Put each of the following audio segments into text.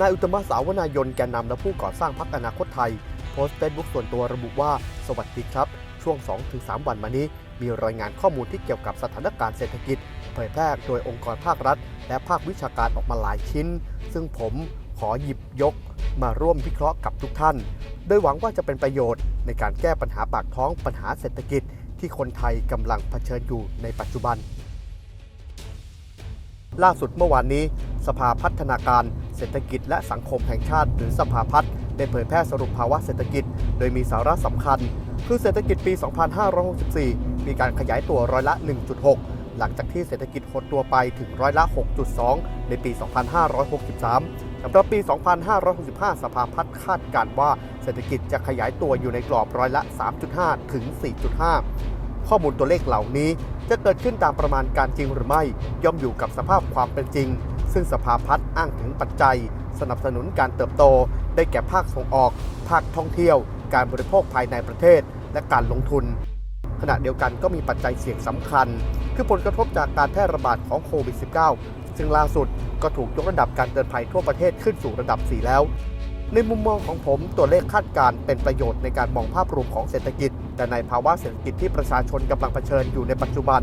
นายอุตตมะสาวนายนแกนนำและผู้ก่อสร้างพรรคอนาคตไทย โพสต์เฟซบุ๊กส่วนตัวระบุว่า สวัสดีครับ ช่วง 2-3 วันมานี้ มีรายงานข้อมูลที่เกี่ยวกับสถานการณ์เศรษฐกิจ เผยแพร่โดยองค์กรภาครัฐ และภาควิชาการออกมาหลายชิ้น ซึ่งผมขอหยิบยก มาร่วมวิเคราะห์กับทุกท่าน โดยหวังว่าจะเป็นประโยชน์ในการแก้ปัญหาปากท้องปัญหาเศรษฐกิจ ที่คนไทยกำลังเผชิญอยู่ในปัจจุบัน ล่าสุดเมื่อวานนี้ สภาพัฒนาการ เศรษฐกิจและสังคมแห่งชาติ หรือสภาพัฒน์ได้เผยแพร่สรุปภาวะเศรษฐกิจ โดยมีสาระสำคัญ คือเศรษฐกิจปี 2564 มีการขยายตัวร้อยละ 1.6 หลังจากที่เศรษฐกิจหดตัวไปถึงร้อยละ 6.2 ในปี 2563สำหรับปี 2565 สภาพัฒน์คาดการว่าเศรษฐกิจจะขยายตัวอยู่ในกรอบร้อยละ 3.5 ถึง 4.5ข้อมูลตัวเลขเหล่านี้จะเกิดขึ้นตามประมาณการจริงหรือไม่ ย่อมอยู่กับสภาพความเป็นจริง ซึ่งสภาพัฒน์อ้างถึงปัจจัย สนับสนุนการเติบโต ได้แก่ภาคส่งออก ภาคท่องเที่ยว การบริโภคภายในประเทศ และการลงทุน ขณะเดียวกันก็มีปัจจัยเสี่ยงสำคัญ คือผลกระทบจากการแพร่ระบาดของโควิด -19 ซึ่งล่าสุดก็ถูกยกระดับการเตือนภัยทั่วประเทศขึ้นสู่ระดับ 4 แล้ว ในมุมมองของผมตัวเลขคาดการณ์เป็นประโยชน์ในการมองภาพรวมของเศรษฐกิจ แต่ในภาวะเศรษฐกิจที่ประชาชนกำลังเผชิญอยู่ในปัจจุบัน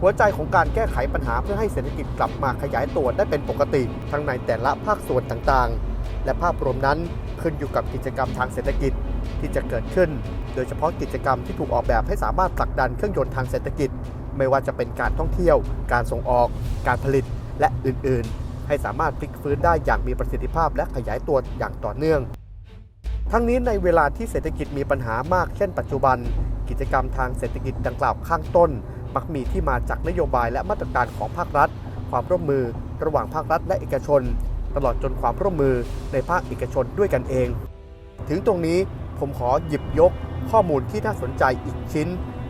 หัวใจของการแก้ไขปัญหาเพื่อให้เศรษฐกิจกลับมาขยายตัวได้เป็นปกติ ทั้งในแต่ละภาคส่วนต่างๆ และภาพรวมนั้นขึ้นอยู่กับกิจกรรมทางเศรษฐกิจที่จะเกิดขึ้น โดยเฉพาะกิจกรรมที่ถูกออกแบบให้สามารถผลักดันเครื่องยนต์ทางเศรษฐกิจ ไม่ว่าจะเป็นการท่องเที่ยว การส่งออก การผลิต และอื่นๆ ให้สามารถพลิกฟื้นได้อย่างมีประสิทธิภาพและขยายตัวอย่างต่อเนื่อง ทั้งนี้ในเวลาที่เศรษฐกิจมีปัญหามากเช่นปัจจุบัน กิจกรรมทางเศรษฐกิจดังกล่าวข้างต้น มักมีที่มาจากนโยบายและมาตรการของภาครัฐ ความร่วมมือระหว่างภาครัฐและเอกชน ตลอดจนความร่วมมือในภาคเอกชนด้วยกันเอง ถึงตรงนี้ผมขอหยิบยกข้อมูลที่น่าสนใจอีกชิ้น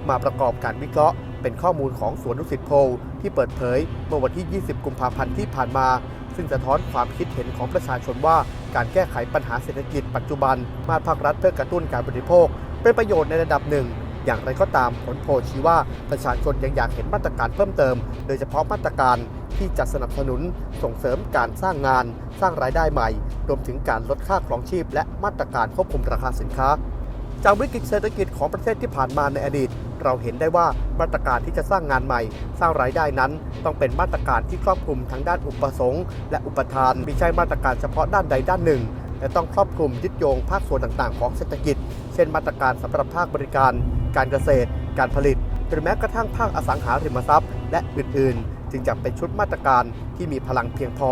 มาประกอบการวิเคราะห์ เป็นข้อมูลของสวนดุสิตโพลที่เปิดเผยเมื่อวันที่ 20 กุมภาพันธ์ที่ผ่านมา ซึ่งสะท้อนความคิดเห็นของประชาชนว่า การแก้ไขปัญหาเศรษฐกิจปัจจุบัน มาภาครัฐเพื่อกระตุ้นการบริโภค เป็นประโยชน์ในระดับหนึ่ง อย่างไรก็ตามผลโพลชี้ว่าประชาชนยังอยากเห็นมาตรการเพิ่มเติม โดยเฉพาะมาตรการที่จะสนับสนุนส่งเสริมการสร้างงาน สร้างรายได้ใหม่ รวมถึงการลดค่าครองชีพ และมาตรการควบคุมราคาสินค้า จากวิกฤตเศรษฐกิจของประเทศที่ผ่านมาในอดีต เราเห็นได้ว่ามาตรการที่จะสร้างงานใหม่ สร้างรายได้นั้น ต้องเป็นมาตรการที่ครอบคลุมทั้งด้านอุปสงค์ และอุปทานไม่ใช่มาตรการเฉพาะด้านใดด้านหนึ่งแต่ต้องครอบคลุมยึดโยงภาคส่วนต่างๆ ของเศรษฐกิจ เช่น มาตรการสำหรับภาคบริการ การเกษตร การผลิต หรือแม้กระทั่งภาคอสังหาริมทรัพย์ และอื่น ๆ จึงจะเป็นชุดมาตรการที่มีพลังเพียงพอ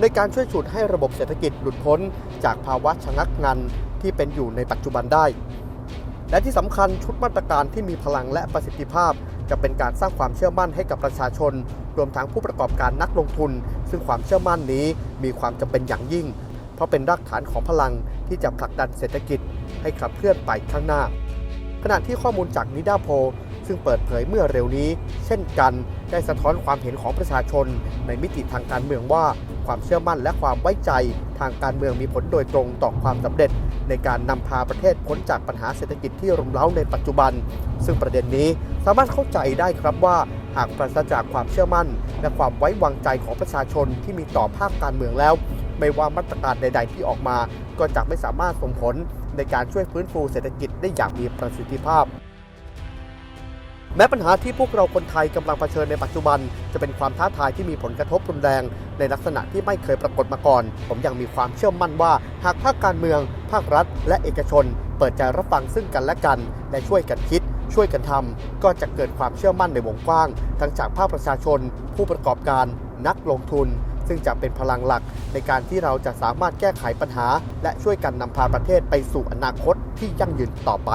ในการช่วยฉุดให้ระบบเศรษฐกิจหลุดพ้น จากภาวะชะงักงันที่เป็นอยู่ในปัจจุบันได้ และที่สำคัญชุดมาตรการที่มีพลังและประสิทธิภาพ จะเป็นการสร้างความเชื่อมั่นให้กับประชาชน รวมทั้งผู้ประกอบการนักลงทุน ซึ่งความเชื่อมั่นนี้มีความจำเป็นอย่างยิ่ง เพราะเป็นรากฐานของพลังที่จะผลักดันเศรษฐกิจให้ขับเคลื่อนไปข้างหน้า ขณะที่ข้อมูลจากนิดาโพลซึ่งเปิดเผยเมื่อเร็วนี้ เช่นกันได้สะท้อนความเห็นของประชาชน ในมิติทางการเมืองว่า ความเชื่อมั่นและความไว้ใจ ทางการเมืองมีผลโดยตรงต่อความสำเร็จ ในการนำพาประเทศพ้นจากปัญหาเศรษฐกิจที่รุมเร้าในปัจจุบัน ซึ่งประเด็นนี้สามารถเข้าใจได้ครับว่าหากปราศจากความเชื่อมั่น และความไว้วางใจของประชาชนที่มีต่อภาคการเมืองแล้ว ไม่ว่ามาตรการใด ๆ ที่ออกมา ก็จะไม่สามารถส่งผลในการช่วยฟื้นฟูเศรษฐกิจได้อย่างมีประสิทธิภาพ แม้ปัญหาที่พวกเราคนไทยกำลังเผชิญในปัจจุบัน จะเป็นความท้าทายที่มีผลกระทบรุนแรง ในลักษณะที่ไม่เคยปรากฏมาก่อน ผมยังมีความเชื่อมั่นว่า หากภาคการเมือง ภาครัฐ และเอกชน เปิดใจรับฟังซึ่งกันและกัน และช่วยกันคิด ช่วยกันทำก็จะเกิดความเชื่อมั่นในวงกว้าง ทั้งจากภาคประชาชน ผู้ประกอบการ นักลงทุน ซึ่งจะเป็นพลังหลัก ในการที่เราจะสามารถแก้ไขปัญหา และช่วยกันนำพาประเทศไปสู่อนาคตที่ยั่งยืนต่อไป